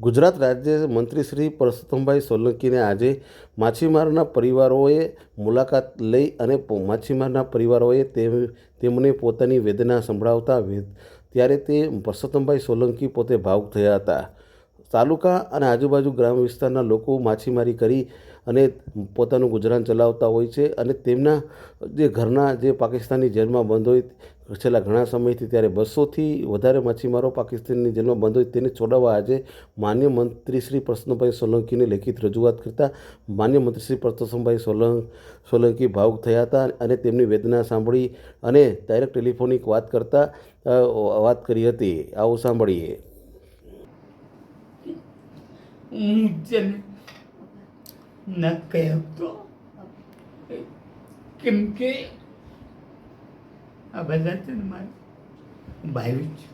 ગુજરાત રાજ્ય મંત્રી શ્રી પરસોત્તમભાઈ સોલંકીને આજે માછીમારના પરિવારોએ મુલાકાત લઈ અને માછીમારના પરિવારોએ તેમને પોતાની વેદના સંભળાવતા ત્યારે તે પરસોત્તમભાઈ સોલંકી પોતે ભાવુક થયા હતા. તાલુકા અને આજુબાજુ ગ્રામ વિસ્તારના લોકો માછીમારી કરી અને પોતાનું ગુજરાન ચલાવતા હોય છે અને તેમના જે ઘરના જે પાકિસ્તાની જેલમાં બંધ હોય છેલ્લા ઘણા સમયથી ત્યારે બસોથી વધારે માછીમારો પાકિસ્તાનની જેલમાં બંધ હોય તેને છોડાવવા આજે માન્ય મંત્રી શ્રી પ્રસન્નભાઈ સોલંકીને લેખિત રજૂઆત કરતાં માન્ય મંત્રી શ્રી પરસોત્તમભાઈ સોલંક, સોલંકી ભાવુક થયા હતા અને તેમની વેદના સાંભળી અને ડાયરેક્ટ ટેલિફોનિક વાત કરતા વાત કરી હતી. આવું સાંભળીએ. કેમ કે આ બધા છે ને મારે. હું ભાવ્યું છે.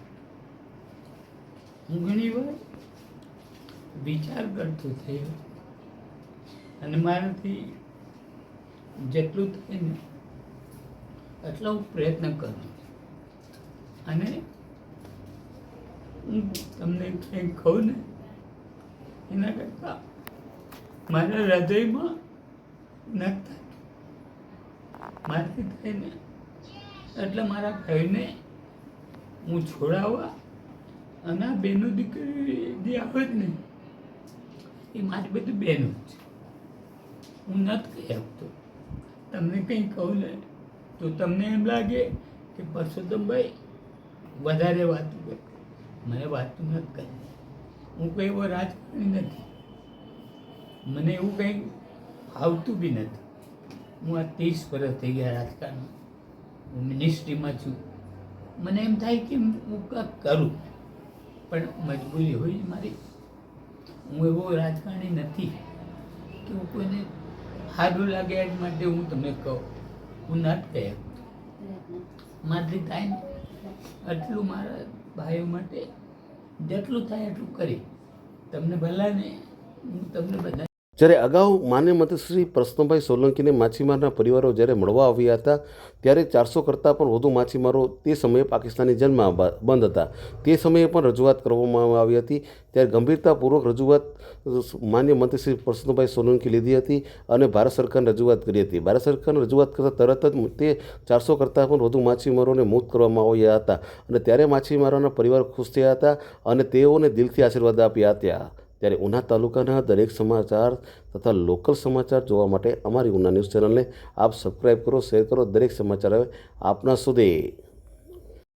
હું ઘણી વાર વિચાર કરતો થયો. અને મારાથી જેટલું થાય ને એટલો હું પ્રયત્ન કરું અને હું તમને કંઈ કહું ને, એના કરતાં મારા હૃદયમાં ન થાય મારાથી થાય ને એટલે મારા ભાઈને હું છોડાવવા અને આ બહેનો દીકરી જે આવે જ ને એ મારી બધી બહેનો છે. હું નથી કહી આવતો તમને કંઈ કહું ને તો તમને એમ લાગે કે પરસોત્તમભાઈ, વધારે વાતું કરે. મને વાતું નથી કરી હું કોઈ એવો રાજકારણી નથી. મને એવું કંઈ આવતું બી નથી. હું આ ત્રીસ વર્ષ થઈ ગયા રાજકારણમાં. હું મિનિસ્ટ્રીમાં છું. મને એમ થાય કે હું કાંક કરું, પણ મજબૂરી હોય મારી. હું એવો રાજકારણી નથી કે હું કોઈને સારું લાગે એજ માટે હું તમને કહું. હું નથી કહી શકતો મારાથી થાય ને એટલું મારા ભાઈઓ માટે, જેટલું થાય એટલું કરી. તમને ભલાને, હું તમને બધા જ્યારે અગાઉ માન્ય મંત્રી શ્રી પ્રસન્નભાઈ સોલંકીને માછીમારના પરિવારો જ્યારે મળવા આવ્યા હતા, ત્યારે ચારસો કરતાં પણ વધુ માછીમારો તે સમયે પાકિસ્તાની જેલમાં બંધ હતા. તે સમયે પણ રજૂઆત કરવામાં આવી હતી. ત્યારે ગંભીરતાપૂર્વક રજૂઆત માન્ય મંત્રી શ્રી પ્રસન્નભાઈ સોલંકી લીધી હતી અને ભારત સરકારને રજૂઆત કરી હતી. ભારત સરકારને રજૂઆત કરતાં તરત જ તે ચારસો કરતાં પણ વધુ માછીમારોને મુક્ત કરવામાં આવ્યા હતા અને ત્યારે માછીમારોના પરિવાર ખુશ થયા હતા અને તેઓને દિલથી આશીર્વાદ આપ્યા હતા. ત્યારે ઉના તાલુકાના દરેક સમાચાર તથા લોકલ સમાચાર જોવા માટે અમારી ઉના ન્યૂઝ ચેનલને આપ સબસ્ક્રાઈબ કરો, શેર કરો. દરેક સમાચાર આપના સુધી.